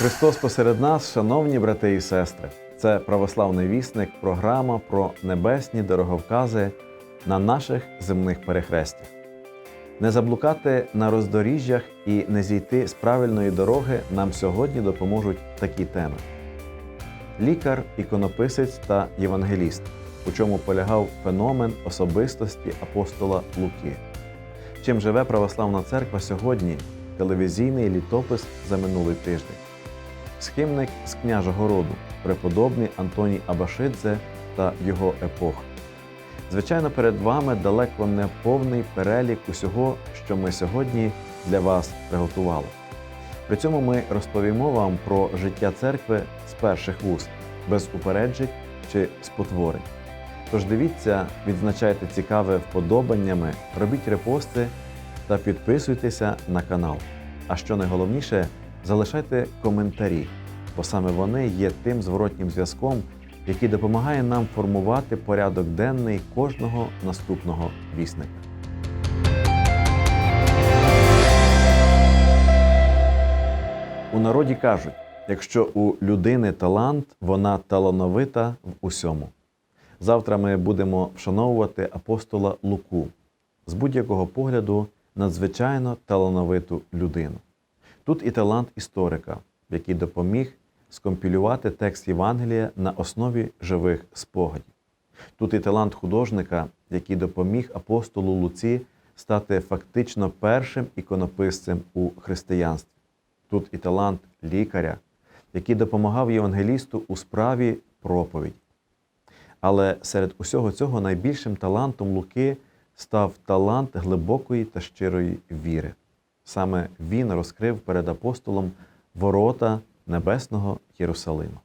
Христос посеред нас, шановні брати і сестри. Це православний вісник, програма про небесні дороговкази на наших земних перехрестях. Не заблукати на роздоріжжях і не зійти з правильної дороги нам сьогодні допоможуть такі теми: лікар, іконописець та євангеліст, у чому полягав феномен особистості апостола Луки. Чим живе православна церква сьогодні? Телевізійний літопис за минулий тиждень. Схимник з княжого роду, преподобний Антоній Абашидзе та його епоха. Звичайно, перед вами далеко не повний перелік усього, що ми сьогодні для вас приготували. При цьому ми розповімо вам про життя церкви з перших вуст, без упереджень чи спотворень. Тож дивіться, відзначайте цікаве вподобаннями, робіть репости та підписуйтеся на канал. А що найголовніше, залишайте коментарі, бо саме вони є тим зворотнім зв'язком, який допомагає нам формувати порядок денний кожного наступного вісника. У народі кажуть: якщо у людини талант, вона талановита в усьому. Завтра ми будемо вшановувати апостола Луку з будь-якого погляду надзвичайно талановиту людину. Тут і талант історика, який допоміг скомпілювати текст Євангелія на основі живих спогадів. Тут і талант художника, який допоміг апостолу Луці стати фактично першим іконописцем у християнстві. Тут і талант лікаря, який допомагав євангелісту у справі проповідь. Але серед усього цього найбільшим талантом Луки став талант глибокої та щирої віри. Саме він розкрив перед апостолом ворота небесного Єрусалима.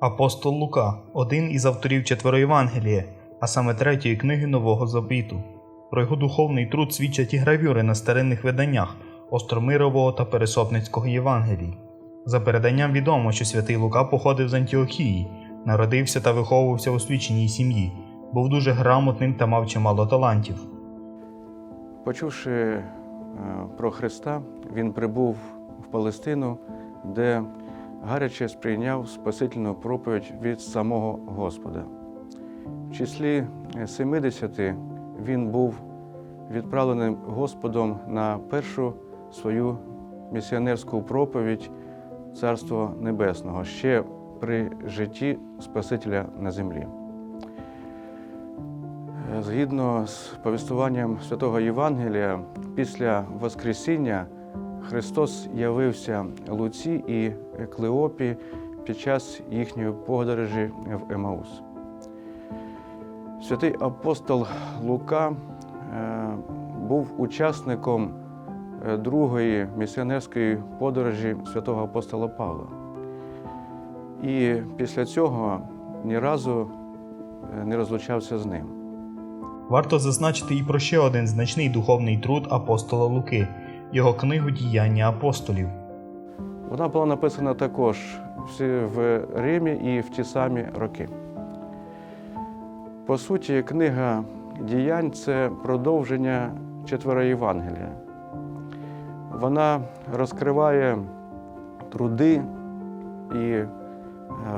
Апостол Лука один із авторів Четвероєвангелія, а саме третьої книги Нового Завіту. Про його духовний труд свідчать і гравюри на старинних виданнях Остромирового та Пересопницького Євангелій. За переданням відомо, що святий Лука походив з Антіохії, народився та виховувався у свіченій сім'ї, був дуже грамотним та мав чимало талантів. Почувши е, про Христа, він прибув в Палестину, де гаряче сприйняв спасительну проповідь від самого Господа. В числі 70 він був відправленим Господом на першу свою місіонерську проповідь Царства Небесного ще при житті Спасителя на землі. Згідно з повістуванням святого Євангелія, після Воскресіння Христос явився Луці і Клеопі під час їхньої подорожі в Емаус. Святий апостол Лука е, був учасником е, другої місіонерської подорожі святого апостола Павла. І після цього ні разу е, не розлучався з ним. Варто зазначити і про ще один значний духовний труд апостола Луки його книгу Діяння апостолів. Вона була написана також в Римі і в ті самі роки. По суті, книга діянь це продовження четверо Євангелія. Вона розкриває труди і е,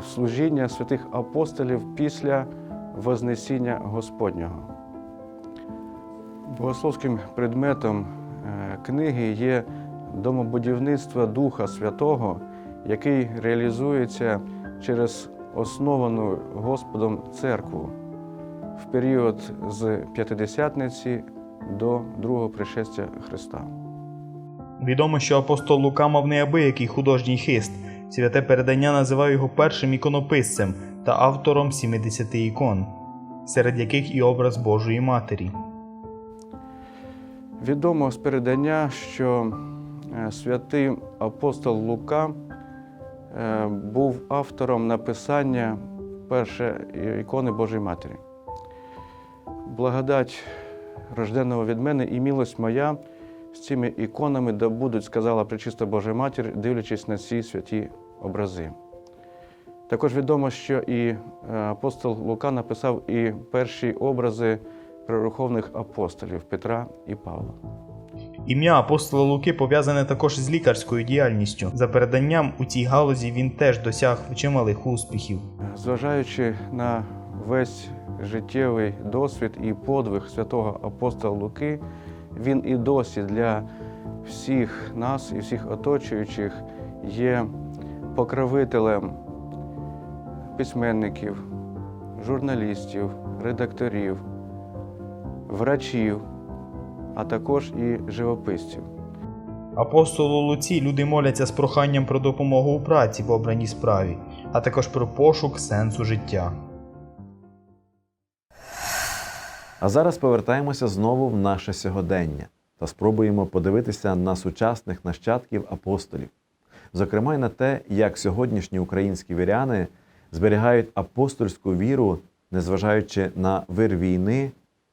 служіння святих апостолів після Вознесіння Господнього. Богословським предметом е, книги є домобудівництво Духа Святого, який реалізується через основану Господом церкву в період з П'ятидесятниці до другого пришестя Христа. Відомо, що апостол Лука мав неабиякий художній хист. Святе передання називає його першим іконописцем та автором 70 ікон, серед яких і образ Божої Матері. Відомо з передання, що е, святий апостол Лука е, був автором написання перше ікони Божої Матері. Благодать рожденого від мене і милость моя з цими іконами да будуть, сказала Пречиста Божа Матір, дивлячись на ці святі образи. Також відомо, що і е, апостол Лука написав і перші образи проруховних апостолів Петра і Павла. Ім'я апостола Луки пов'язане також з лікарською діяльністю. За переданням у цій галузі він теж досяг чималих успіхів. Зважаючи на весь життєвий досвід і подвиг святого апостола Луки, він і досі для всіх нас і всіх оточуючих є покровителем письменників, журналістів, редакторів, врачів, а також і живописців. Апостолу Луці люди моляться з проханням про допомогу у праці в обраній справі, а також про пошук сенсу життя. А зараз повертаємося знову в наше сьогодення та спробуємо подивитися на сучасних нащадків апостолів, зокрема й на те, як сьогоднішні українські віряни зберігають апостольську віру, незважаючи на вир війни,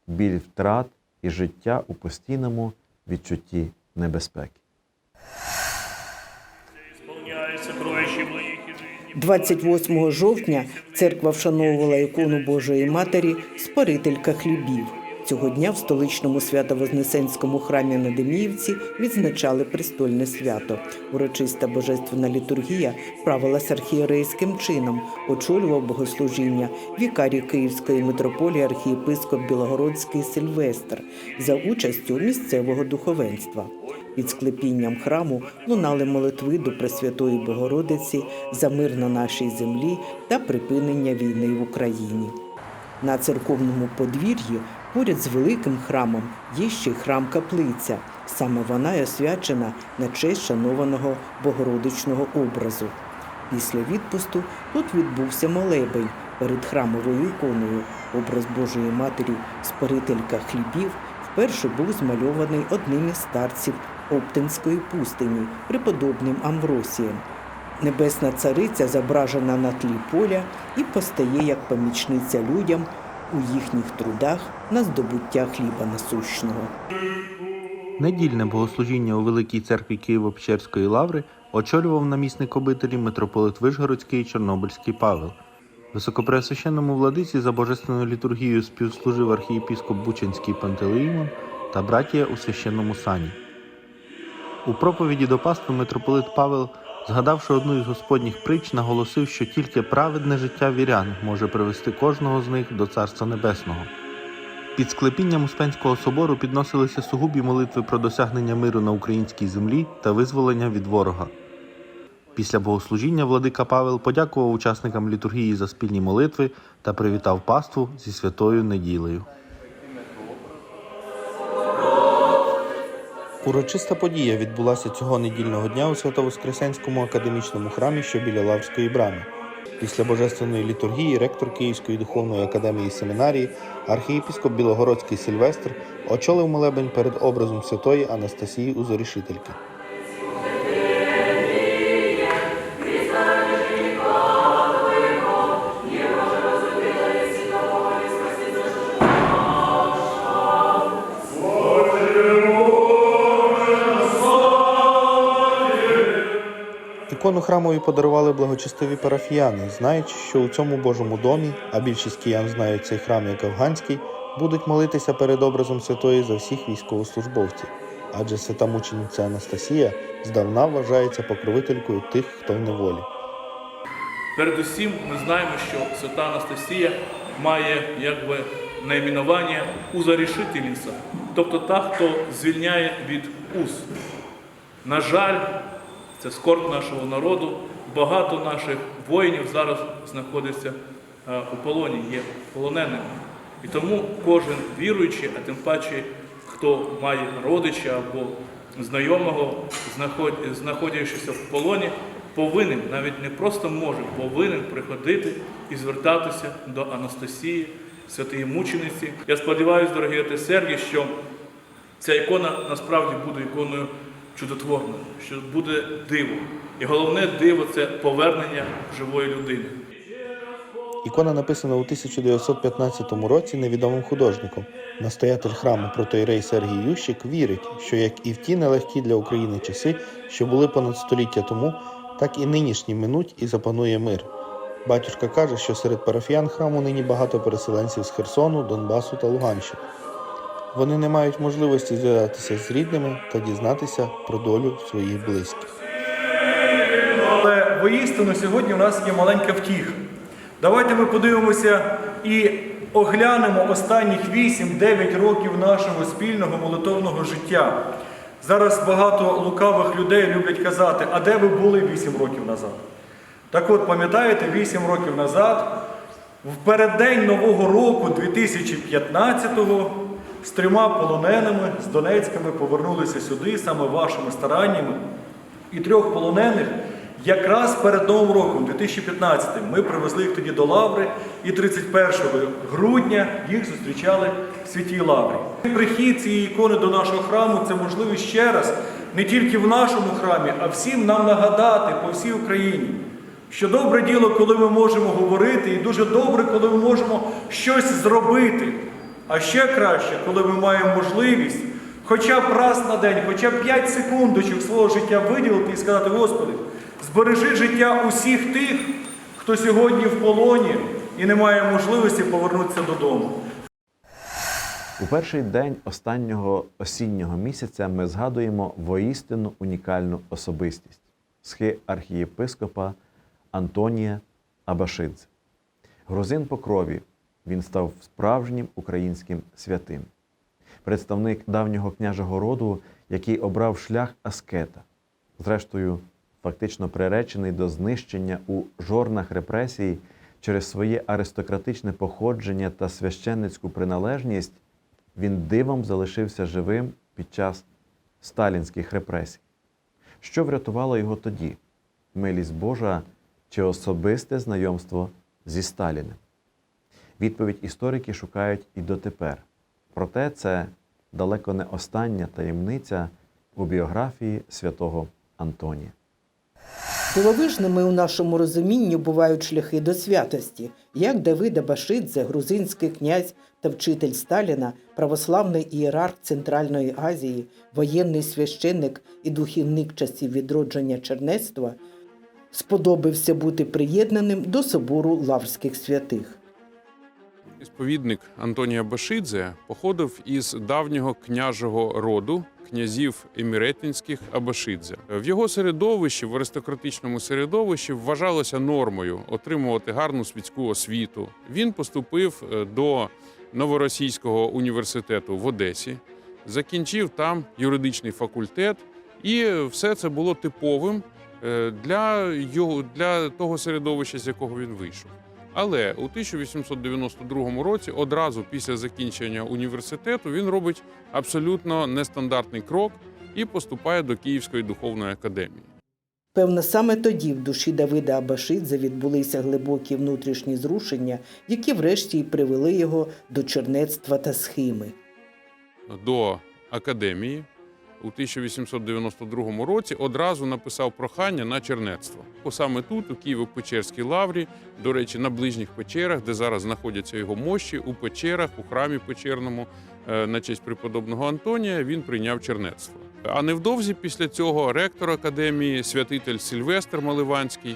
біль втрат і життя у постійному відчутті небезпеки. Исполняй сокровища моїх і нині. 28 жовтня церква вшановувала ікону Божої Матері Спарителька хлібів. Цього дня в столичному свято-вознесенському храмі на Деміївці відзначали престольне свято. Урочиста божественна літургія правилась архієрейським чином, очолював богослужіння вікарій Київської митрополії архієпископ Білогородський Сильвестр за участю місцевого духовенства. Під склепінням храму лунали молитви до Пресвятої Богородиці за мир на нашій землі та припинення війни в Україні. На церковному подвір'ї поряд з великим храмом є ще й храм-каплиця. Саме вона й освячена на честь шанованого Богородичного образу. Після відпусту тут відбувся молебень перед храмовою іконою. Образ Божої Матері, спорителька хлібів, вперше був змальований одним із старців Оптинської пустині, преподобним Амвросієм. Небесна цариця зображена на тлі поля і постає як помічниця людям у їхніх трудах на здобуття хліба насущного. Недільне богослужіння у Великій церкві Києво-Печерської лаври очолював намісник обителі митрополит Вишгородський і Чорнобильський Павел. Високопреосвященному владиці за божественною літургією співслужив архієпіскоп Бучинський Пантелеїмон та братія у священному сані. У проповіді до пастви митрополит Павел, згадавши одну із господніх притч, наголосив, що тільки праведне життя вірян може привести кожного з них до Царства Небесного. Під склепінням Успенського собору підносилися сугубі молитви про досягнення миру на українській землі та визволення від ворога. Після богослужіння владика Павел подякував учасникам літургії за спільні молитви та привітав паству зі святою неділею. Урочиста подія відбулася цього недільного дня у Свято-Воскресенському академічному храмі, що біля Лаврської брами. Після божественної літургії ректор Київської духовної академії семінарії, архієпіскоп Білогородський Сильвестр очолив молебень перед образом святої Анастасії Узорішительки. Ікону храмові подарували благочестиві парафіяни, знаючи, що у цьому Божому домі, а більшість киян знають цей храм як афганський, будуть молитися перед образом святої за всіх військовослужбовців. Адже свята мучениця Анастасія здавна вважається покровителькою тих, хто в неволі. Передусім, ми знаємо, що свята Анастасія має якби найменування узарішительниця, тобто та, хто звільняє від уз. На жаль, це скорб нашого народу. Багато наших воїнів зараз знаходиться е, у полоні, є полоненими. І тому кожен віруючий, а тим паче, хто має родича або знайомого, знаходячися в полоні, повинен, навіть не просто може, повинен приходити і звертатися до Анастасії, святої мучениці. Я сподіваюся, дорогі отець Сергій, що ця ікона насправді буде іконою чудотворною, що буде диво. І головне диво це повернення живої людини. Ікона написана у 1915 році невідомим художником. Настоятель храму протоїрей Сергій Ющик вірить, що як і в ті нелегкі для України часи, що були понад століття тому, так і нинішні минуть і запанує мир. Батюшка каже, що серед парафіян храму нині багато переселенців з Херсону, Донбасу та Луганщини. Вони не мають можливості зв'язатися з рідними та дізнатися про долю своїх близьких. Але воістину сьогодні у нас є маленька втіха. Давайте ми подивимося і оглянемо останніх 8-9 років нашого спільного молитовного життя. Зараз багато лукавих людей люблять казати, а де ви були 8 років назад? Так от, пам'ятаєте, 8 років назад, в переддень Нового року 2015-го, з трьома полоненими з Донецька ми повернулися сюди саме вашими стараннями. І трьох полонених якраз перед Новим роком, 2015 ми привезли їх тоді до Лаври, і 31 грудня їх зустрічали в святій Лаврі. Прихід цієї ікони до нашого храму це можливість ще раз не тільки в нашому храмі, а всім нам нагадати по всій Україні. Що добре діло, коли ми можемо говорити, і дуже добре, коли ми можемо щось зробити. А ще краще, коли ми маємо можливість хоча б раз на день, хоча б 5 секундочок свого життя виділити і сказати, Господи, збережи життя усіх тих, хто сьогодні в полоні і не має можливості повернутися додому. У перший день останнього осіннього місяця ми згадуємо воістину унікальну особистість схи архієпископа Антонія Абашидзе. Грузин по крові, він став справжнім українським святим, представник давнього княжого роду, який обрав шлях аскета, зрештою, фактично приречений до знищення у жорнах репресій через своє аристократичне походження та священницьку приналежність, він дивом залишився живим під час сталінських репресій. Що врятувало його тоді? Милість Божа чи особисте знайомство зі Сталіним? Відповідь історики шукають і дотепер. Проте це далеко не остання таємниця у біографії святого Антонія. Дивовижними у нашому розумінні бувають шляхи до святості, як Давида Башидзе, грузинський князь та вчитель Сталіна, православний ієрарх Центральної Азії, воєнний священник і духівник часів відродження чернецтва, сподобався бути приєднаним до собору лаврських святих. Сповідник Антонія Башидзе походив із давнього княжого роду князів еміретинських Абашидзе. В його середовищі, в аристократичному середовищі, вважалося нормою отримувати гарну світську освіту. Він поступив е, до Новоросійського університету в Одесі, закінчив там юридичний факультет, і все це було типовим е, для його для того середовища, з якого він вийшов. Але у 1892 році, одразу після закінчення університету, він робить абсолютно нестандартний крок і поступає до Київської духовної академії. Певно, саме тоді в душі Давида Абашидзе відбулися глибокі внутрішні зрушення, які врешті й привели його до чернецтва та схими. До академії у 1892 році одразу написав прохання на чернецтво. Саме тут, у Києво-Печерській лаврі, до речі, на ближніх печерах, де зараз знаходяться його мощі, у печерах, у храмі печерному е, на честь преподобного Антонія, він прийняв чернецтво. А невдовзі після цього ректор академії, святитель Сильвестр Маливанський,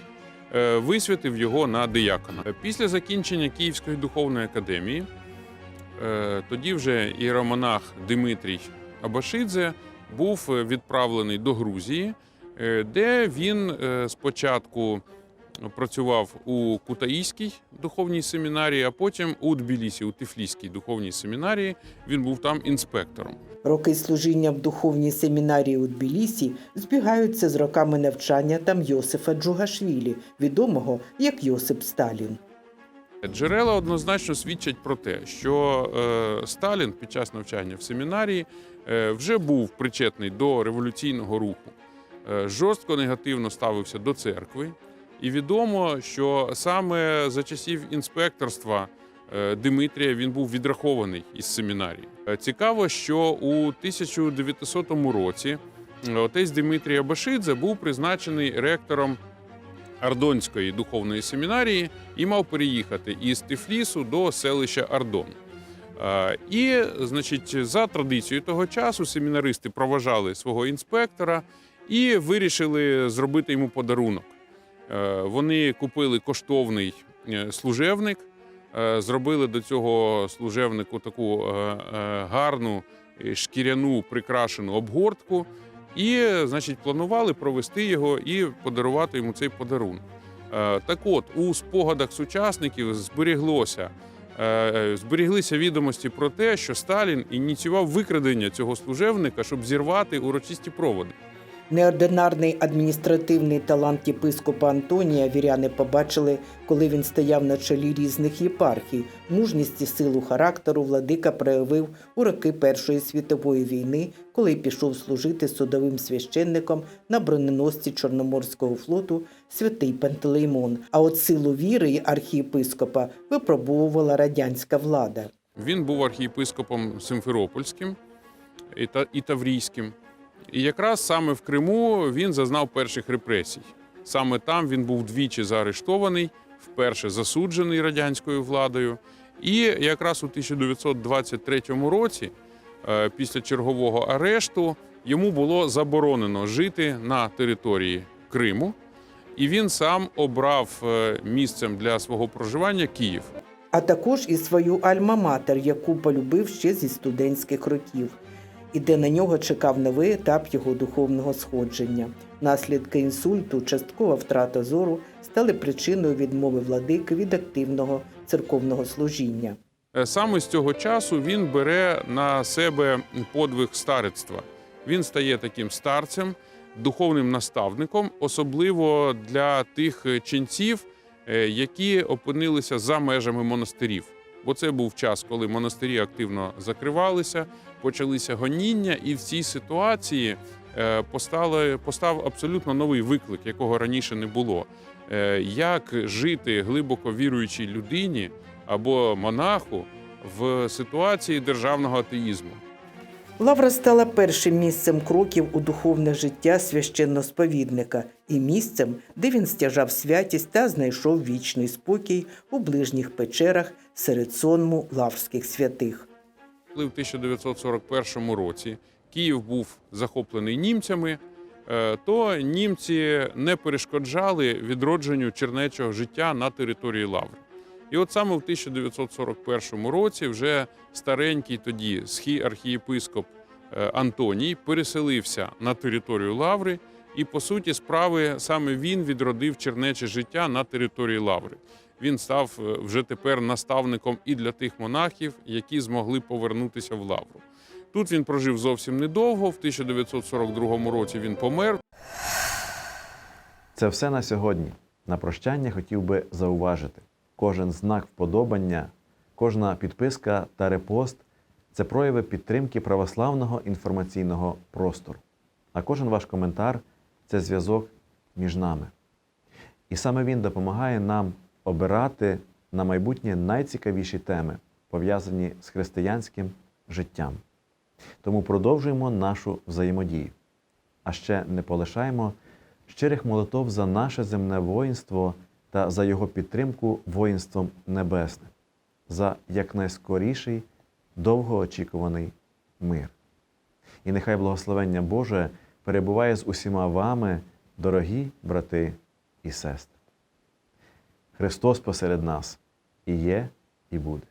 е, висвятив його на диякона. Після закінчення Київської духовної академії, е, тоді вже іеромонах Димитрій Абашидзе був е, відправлений до Грузії, е, де він е, спочатку працював у Кутаїській духовній семінарії, а потім у Тбілісі, у Тифліській духовній семінарії. Він був там інспектором. Роки служіння в духовній семінарії у Тбілісі збігаються з роками навчання там Йосифа Джугашвілі, відомого як Йосип Сталін. Джерела однозначно свідчать про те, що е, Сталін під час навчання в семінарії е, вже був причетний до революційного руху, е, жорстко негативно ставився до церкви. І відомо, що саме за часів інспекторства Димитрія він був відрахований із семінарії. Цікаво, що у 1900 році отець Димитрій Абашидзе був призначений ректором Ардонської духовної семінарії і мав переїхати із Тифлісу до селища Ардон. І, значить, за традицією того часу семінаристи проважали свого інспектора і вирішили зробити йому подарунок. Вони купили коштовний е, служебник, е, зробили до цього служебнику таку е, е, гарну шкіряну прикрашену обгортку, і, значить, планували провести його і подарувати йому цей подарунок. Е, Так от, у спогадах сучасників зберіглося. е, Зберіглися відомості про те, що Сталін ініціював викрадення цього служебника, щоб зірвати урочисті проводи. Неординарний адміністративний талант єпископа Антонія віряни побачили, коли він стояв на чолі різних єпархій. Мужність і силу характеру владика проявив у роки Першої світової війни, коли пішов служити судовим священником на броненосці Чорноморського флоту святий Пантелеймон. А от силу віри архієпископа випробовувала радянська влада. Він був архієпископом Симферопольським і та- і Таврійським. І якраз саме в Криму він зазнав перших репресій. Саме там він був двічі заарештований, вперше засуджений радянською владою. І якраз у 1923 році, після чергового арешту, йому було заборонено жити на території Криму, і він сам обрав е, місцем для свого проживання Київ. а також і свою альма-матер, яку полюбив ще зі студентських років, і де на нього чекав новий етап його духовного сходження. Наслідки інсульту, часткова втрата зору стали причиною відмови владики від активного церковного служіння. Е, Саме з цього часу він бере на себе подвиг старецтва. Він стає таким старцем, духовним наставником, особливо для тих е, ченців, е, які опинилися за межами монастирів. Бо це був час, коли монастирі активно закривалися, почалися гоніння, і в цій ситуації постали, постав абсолютно новий виклик, якого раніше не було. Як жити глибоко віруючій людині або монаху в ситуації державного атеїзму? Лавра стала першим місцем кроків у духовне життя священносповідника і місцем, де він стяжав святість та знайшов вічний спокій у ближніх печерах серед сонму лаврських святих. Коли в 1941 році Київ був захоплений німцями, е, то німці не перешкоджали відродженню чернечого життя на території Лаври. І от саме в 1941 році вже старенький тоді архієпископ е, Антоній переселився на територію Лаври, і по суті справи саме він відродив чернече життя на території Лаври. Він став е, вже тепер наставником і для тих монахів, які змогли повернутися в Лавру. Тут він прожив зовсім недовго. В 1942 році він помер. Це все на сьогодні. На прощання хотів би зауважити: кожен знак вподобання, кожна підписка та репост це прояви підтримки православного інформаційного простору. А кожен ваш коментар це зв'язок між нами. І саме він допомагає нам обирати на майбутнє найцікавіші теми, пов'язані з християнським життям. Тому продовжуємо нашу взаємодію. А ще не полишаємо щирих молитов за наше земне воїнство та за його підтримку воїнством небесним, за якнайскоріший довгоочікуваний мир. І нехай благословення Боже перебуває з усіма вами, дорогі брати і сестри. Христос посеред нас і є, і буде.